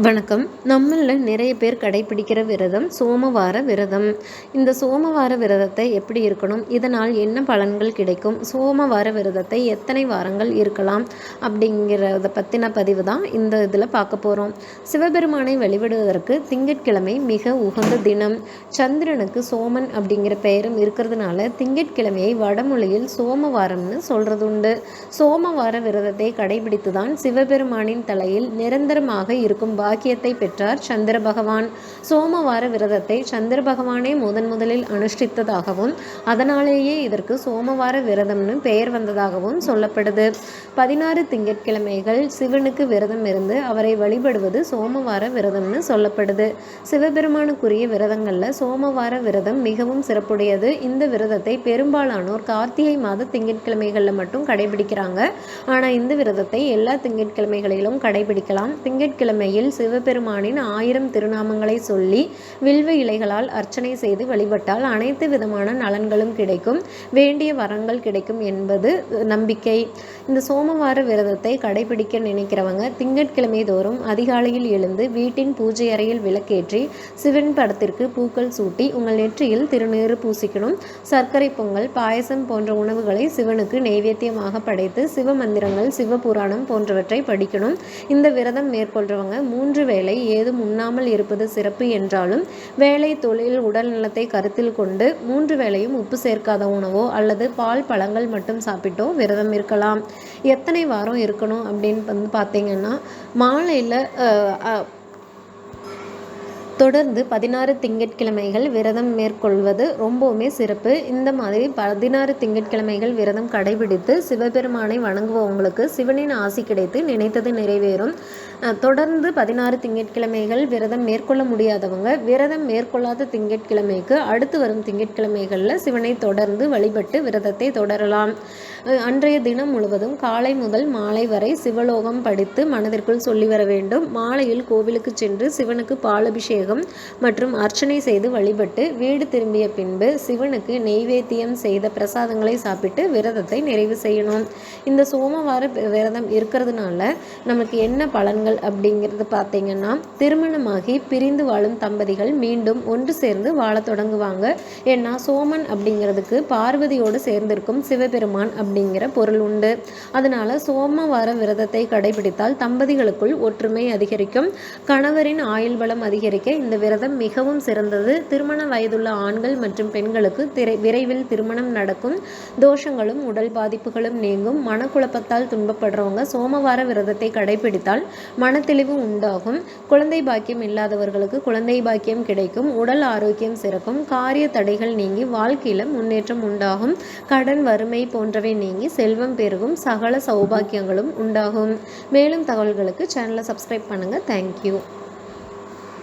வணக்கம். நம்மளில் நிறைய பேர் கடைபிடிக்கிற விரதம் சோமவார விரதம். இந்த சோமவார விரதத்தை எப்படி இருக்கணும்? இதனால் என்ன பலன்கள் கிடைக்கும்? சோமவார விரதத்தை எத்தனை வாரங்கள் இருக்கலாம்? அப்படிங்கிறத பற்றின பதிவு தான் இந்த இதில் பார்க்க போகிறோம் சிவபெருமானை வழிபடுவதற்கு திங்கட்கிழமை மிக உகந்த தினம். சந்திரனுக்கு சோமன் அப்படிங்கிற பெயரும் இருக்கிறதுனால திங்கட்கிழமையை வடமொழியில் சோமவாரம்னு சொல்கிறது உண்டு சோமவார விரதத்தை கடைபிடித்து தான் சிவபெருமானின் தலையில் நிரந்தரமாக இருக்கும் பாக்கியத்தை பெற்றார் சந்திர பகவான். சோமவார விரதத்தை சந்திர பகவானே முதன் முதலில் அனுஷ்டித்ததாகவும் அதனாலேயே இதற்கு சோமவார விரதம்னு பெயர் வந்ததாகவும் சொல்லப்படுது. பதினாறு திங்கட்கிழமைகள் சிவனுக்கு விரதம் இருந்து அவரை வழிபடுவது சோமவார விரதம்னு சொல்லப்படுது. சிவபெருமானுக்குரிய விரதங்களில் சோமவார விரதம் மிகவும் சிறப்புடையது. இந்த விரதத்தை பெரும்பாலானோர் கார்த்திகை மாத திங்கட்கிழமைகளில் மட்டும் கடைபிடிக்கிறாங்க. ஆனால் இந்த விரதத்தை எல்லா திங்கட்கிழமைகளிலும் கடைபிடிக்கலாம். திங்கட்கிழமையில் சிவபெருமானின் ஆயிரம் திருநாமங்களை சொல்லி வில்வ இலைகளால் அர்ச்சனை செய்து வழிபட்டால் அனைத்து விதமான நலன்களும் கிடைக்கும். வேண்டிய வரங்கள் கிடைக்கும் என்பது நம்பிக்கை. இந்த சோமவார விரதத்தை கடைபிடிக்க நினைக்கிறவங்க திங்கட்கிழமை தோறும் அதிகாலையில் எழுந்து வீட்டின் பூஜை அறையில் விளக்கேற்றி சிவன் படத்திற்கு பூக்கள் சூட்டி உங்கள் நெற்றியில் திருநீறு பூசிக்கணும். சர்க்கரை பொங்கல் பாயசம் போன்ற உணவுகளை சிவனுக்கு நெய்வேத்தியமாக படைத்து சிவ மந்திரங்கள் சிவபுராணம் போன்றவற்றை படிக்கணும். இந்த விரதம் மேற்கொள்றவங்க மூன்று வேளை ஏதும் உண்ணாமல் இருப்பது சிறப்பு என்றாலும் வேலை தொழில் உடல் நலத்தை கருத்தில் கொண்டு மூன்று வேளையும் உப்பு சேர்க்காத உணவோ அல்லது பால் பழங்கள் மட்டும் சாப்பிட்டோ விரதம் இருக்கலாம். எத்தனை வாரம் இருக்கணும் அப்படின்னு வந்து பார்த்தீங்கன்னா மாலையில் தொடர்ந்து பதினாறு திங்கட்கிழமைகள் விரதம் மேற்கொள்வது ரொம்பவுமே சிறப்பு. இந்த மாதிரி பதினாறு திங்கட்கிழமைகள் விரதம் கடைபிடித்து சிவபெருமானை வணங்குபவங்களுக்கு சிவனின் ஆசி கிடைத்து நினைத்தது நிறைவேறும். தொடர்ந்து பதினாறு திங்கட்கிழமைகள் விரதம் மேற்கொள்ள முடியாதவங்க விரதம் மேற்கொள்ளாத திங்கட்கிழமைக்கு அடுத்து வரும் திங்கட்கிழமைகளில் சிவனை தொடர்ந்து வழிபட்டு விரதத்தை தொடரலாம். அன்றைய தினம் முழுவதும் காலை முதல் மாலை வரை சிவலோகம் படித்து மனதிற்குள் சொல்லி வர வேண்டும். மாலையில் கோவிலுக்கு சென்று சிவனுக்கு பாலபிஷேகம் அபிஷேகம் மற்றும் அர்ச்சனை செய்து வழிபட்டு வீடு திரும்பிய பின்பு சிவனுக்கு நெய்வேத்தியம் செய்த பிரசாதங்களை சாப்பிட்டு விரதத்தை நிறைவு செய்யணும். இந்த சோமவார விரதம் இருக்கிறதுனால நமக்கு என்ன பலன்கள் அப்படிங்கிறது பார்த்தீங்கன்னா திருமணமாகி பிரிந்து வாழும் தம்பதிகள் மீண்டும் ஒன்று சேர்ந்து வாழ தொடங்குவாங்க. ஏன்னா சோமன் அப்படிங்கிறதுக்கு பார்வதியோடு சேர்ந்திருக்கும் சிவபெருமான் அப்படிங்கிற பொருள் உண்டு. அதனால சோமவார விரதத்தை கடைபிடித்தால் தம்பதிகளுக்குள் ஒற்றுமை அதிகரிக்கும் கணவரின் ஆயுள் பலம் அதிகரிக்க இந்த விரதம் மிகவும் சிறந்தது. திருமண வயதுள்ள ஆண்கள் மற்றும் பெண்களுக்கு திரை விரைவில் திருமணம் நடக்கும். தோஷங்களும் உடல் பாதிப்புகளும் நீங்கும். மனக்குழப்பத்தால் துன்பப்படுறவங்க சோமவார விரதத்தை கடைபிடித்தால் மனத்தெளிவு உண்டாகும். குழந்தை பாக்கியம் இல்லாதவர்களுக்கு குழந்தை பாக்கியம் கிடைக்கும். உடல் ஆரோக்கியம் சிறக்கும். காரிய தடைகள் நீங்கி வாழ்க்கையில் முன்னேற்றம் உண்டாகும். கடன் வறுமை போன்றவை நீங்கி செல்வம் பெருகும். சகல சௌபாக்கியங்களும் உண்டாகும். மேலும் தகவல்களுக்கு சேனலை சப்ஸ்கிரைப் பண்ணுங்கள் தேங்க்யூ